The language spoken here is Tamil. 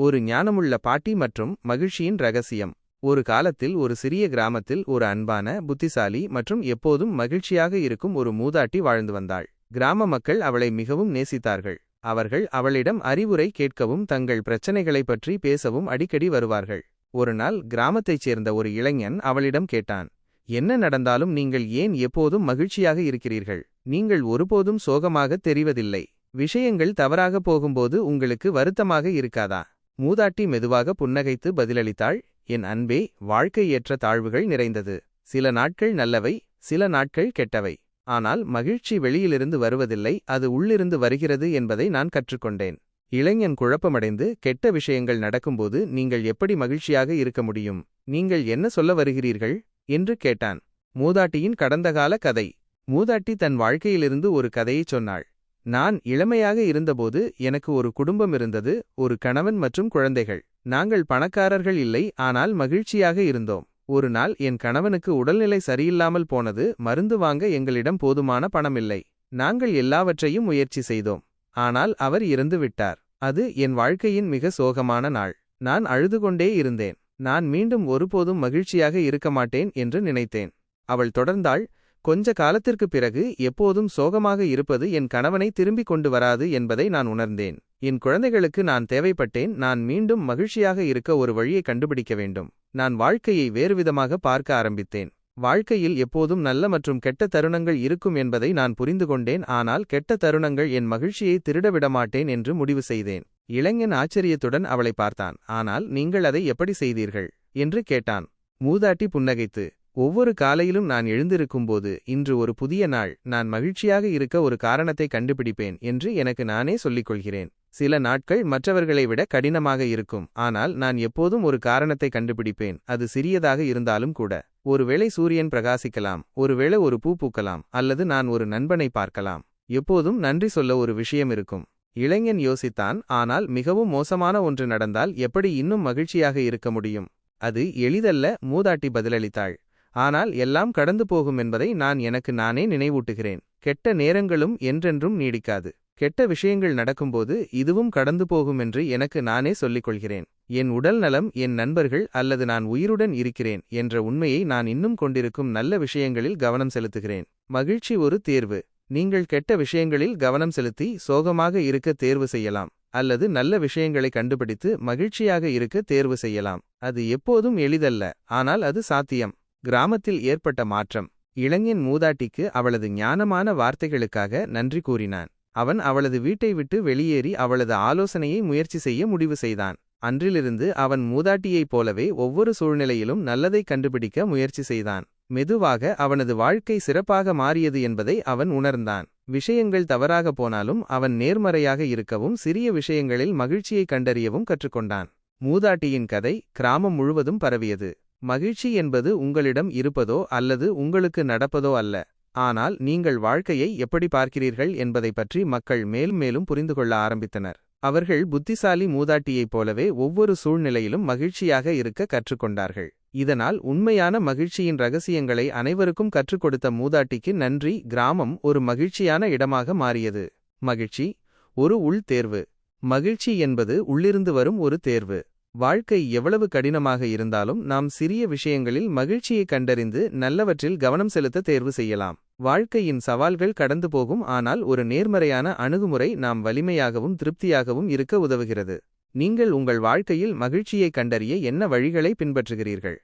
ஒரு ஞானமுள்ள பாட்டி மற்றும் மகிழ்ச்சியின் ரகசியம். ஒரு காலத்தில் ஒரு சிறிய கிராமத்தில் ஒரு அன்பான புத்திசாலி மற்றும் எப்போதும் மகிழ்ச்சியாக இருக்கும் ஒரு மூதாட்டி வாழ்ந்து வந்தாள். கிராம மக்கள் அவளை மிகவும் நேசித்தார்கள். அவர்கள் அவளிடம் அறிவுரை கேட்கவும் தங்கள் பிரச்சனைகளைப் பற்றி பேசவும் அடிக்கடி வருவார்கள். ஒருநாள் கிராமத்தைச் சேர்ந்த ஒரு இளைஞன் அவளிடம் கேட்டான் என்ன நடந்தாலும் நீங்கள் ஏன் எப்போதும் மகிழ்ச்சியாக இருக்கிறீர்கள்? நீங்கள் ஒருபோதும் சோகமாகத் தெரிவதில்லை. விஷயங்கள் தவறாக போகும்போது உங்களுக்கு வருத்தமாக இருக்காதா? மூதாட்டி மெதுவாக புன்னகைத்து பதிலளித்தாள் என் அன்பே வாழ்க்கை ஏற்ற தாழ்வுகள் நிறைந்தது. சில நாட்கள் நல்லவை சில நாட்கள் கெட்டவை. ஆனால் மகிழ்ச்சி வெளியிலிருந்து வருவதில்லை அது உள்ளிருந்து வருகிறது என்பதை நான் கற்றுக்கொண்டேன். இளைஞன் குழப்பமடைந்து கெட்ட விஷயங்கள் நடக்கும்போது நீங்கள் எப்படி மகிழ்ச்சியாக இருக்க முடியும்? நீங்கள் என்ன சொல்ல வருகிறீர்கள்? என்று கேட்டான். மூதாட்டியின் கடந்தகால கதை. மூதாட்டி தன் வாழ்க்கையிலிருந்து ஒரு கதையைச் சொன்னாள். நான் இளமையாக இருந்தபோது எனக்கு ஒரு குடும்பம் இருந்தது ஒரு கணவன் மற்றும் குழந்தைகள். நாங்கள் பணக்காரர்கள் இல்லை ஆனால் மகிழ்ச்சியாக இருந்தோம். ஒரு நாள் என் கணவனுக்கு உடல்நிலை சரியில்லாமல் போனது மருந்து வாங்க எங்களிடம் போதுமான பணமில்லை. நாங்கள் எல்லாவற்றையும் முயற்சி செய்தோம். ஆனால் அவர் இறந்து விட்டார். அது என் வாழ்க்கையின் மிக சோகமான நாள். நான் அழுது கொண்டே இருந்தேன். நான் மீண்டும் ஒருபோதும் மகிழ்ச்சியாக இருக்க மாட்டேன் என்று நினைத்தேன். அவள் தொடர்ந்தாள் கொஞ்ச காலத்திற்குப் பிறகு எப்போதும் சோகமாக இருப்பது என் கணவனை திரும்பிக் கொண்டு வராது என்பதை நான் உணர்ந்தேன். என் குழந்தைகளுக்கு நான் தேவைப்பட்டேன். நான் மீண்டும் மகிழ்ச்சியாக இருக்க ஒரு வழியை கண்டுபிடிக்க வேண்டும். நான் வாழ்க்கையை வேறுவிதமாக பார்க்க ஆரம்பித்தேன். வாழ்க்கையில் எப்போதும் நல்ல மற்றும் கெட்ட தருணங்கள் இருக்கும் என்பதை நான் புரிந்து கொண்டேன். ஆனால் கெட்ட தருணங்கள் என் மகிழ்ச்சியை திருடவிடமாட்டேன் என்று முடிவு செய்தேன். இளைஞன் ஆச்சரியத்துடன் அவளை பார்த்தான். ஆனால் நீங்கள் அதை எப்படி செய்தீர்கள்? என்று கேட்டான். மூதாட்டி புன்னகைத்து ஒவ்வொரு காலையிலும் நான் எழுந்திருக்கும்போது இன்று ஒரு புதிய நாள் நான் மகிழ்ச்சியாக இருக்க ஒரு காரணத்தை கண்டுபிடிப்பேன் என்று எனக்கு நானே சொல்லிக் கொள்கிறேன் சில நாட்கள் மற்றவர்களை விட கடினமாக இருக்கும் ஆனால் நான் எப்போதும் ஒரு காரணத்தை கண்டுபிடிப்பேன் அது சிறியதாக இருந்தாலும் கூட. ஒருவேளை சூரியன் பிரகாசிக்கலாம் ஒருவேளை ஒரு பூ பூக்கலாம் அல்லது நான் ஒரு நண்பனை பார்க்கலாம். எப்போதும் நன்றி சொல்ல ஒரு விஷயம் இருக்கும். இளைஞன் யோசித்தான் ஆனால் மிகவும் மோசமான ஒன்று நடந்தால் எப்படி இன்னும் மகிழ்ச்சியாக இருக்க முடியும்? அது எளிதல்ல மூதாட்டி பதிலளித்தாள். ஆனால் எல்லாம் கடந்து போகும் என்பதை நான் எனக்கு நானே நினைவூட்டுகிறேன். கெட்ட நேரங்களும் என்றென்றும் நீடிக்காது. கெட்ட விஷயங்கள் நடக்கும்போது இதுவும் கடந்து போகும் என்று எனக்கு நானே சொல்லிக் கொள்கிறேன் என் உடல் நலம் என் நண்பர்கள் அல்லது நான் உயிருடன் இருக்கிறேன் என்ற உண்மையை நான் இன்னும் கொண்டிருக்கும் நல்ல விஷயங்களில் கவனம் செலுத்துகிறேன். மகிழ்ச்சி ஒரு தேர்வு. நீங்கள் கெட்ட விஷயங்களில் கவனம் செலுத்தி சோகமாக இருக்க தேர்வு செய்யலாம். அல்லது நல்ல விஷயங்களை கண்டுபிடித்து மகிழ்ச்சியாக இருக்க தேர்வு செய்யலாம். அது எப்போதும் எளிதல்ல. ஆனால் அது சாத்தியம். கிராமத்தில் ஏற்பட்ட மாற்றம். இளைஞன் மூதாட்டிக்கு அவளது ஞானமான வார்த்தைகளுக்காக நன்றி கூறினான். அவன் அவளது வீட்டை விட்டு வெளியேறி அவளது ஆலோசனையை முயற்சி செய்ய முடிவு செய்தான். அன்றிலிருந்து அவன் மூதாட்டியைப் போலவே ஒவ்வொரு சூழ்நிலையிலும் நல்லதை கண்டுபிடிக்க முயற்சி செய்தான். மெதுவாக அவனது வாழ்க்கை சிறப்பாக மாறியது என்பதை அவன் உணர்ந்தான். விஷயங்கள் தவறாக போனாலும் அவன் நேர்மறையாக இருக்கவும் சிறிய விஷயங்களில் மகிழ்ச்சியை கண்டறியவும் கற்றுக்கொண்டான். மூதாட்டியின் கதை கிராமம் முழுவதும் பரவியது. மகிழ்ச்சி என்பது உங்களிடம் இருப்பதோ அல்லது உங்களுக்கு நடப்பதோ அல்ல. ஆனால் நீங்கள் வாழ்க்கையை எப்படி பார்க்கிறீர்கள் என்பதை பற்றி மக்கள் மேலும் மேலும் புரிந்து கொள்ள ஆரம்பித்தனர். அவர்கள் புத்திசாலி மூதாட்டியைப் போலவே ஒவ்வொரு சூழ்நிலையிலும் மகிழ்ச்சியாக இருக்க கற்றுக்கொண்டார்கள். இதனால் உண்மையான மகிழ்ச்சியின் ரகசியங்களை அனைவருக்கும் கற்றுக் கொடுத்த மூதாட்டிக்கு நன்றி. கிராமம் ஒரு மகிழ்ச்சியான இடமாக மாறியது. மகிழ்ச்சி ஒரு உள் தேர்வு. மகிழ்ச்சி என்பது உள்ளிருந்து வரும் ஒரு தேர்வு. வாழ்க்கை எவ்வளவு கடினமாக இருந்தாலும் நாம் சிறிய விஷயங்களில் மகிழ்ச்சியை கண்டறிந்து நல்லவற்றில் கவனம் செலுத்த தேர்வு செய்யலாம். வாழ்க்கையின் சவால்கள் கடந்து போகும் ஆனால் ஒரு நேர்மறையான அணுகுமுறை நாம் வலிமையாகவும் திருப்தியாகவும் இருக்க உதவுகிறது. நீங்கள் உங்கள் வாழ்க்கையில் மகிழ்ச்சியை கண்டறிய என்ன வழிகளை பின்பற்றுகிறீர்கள்?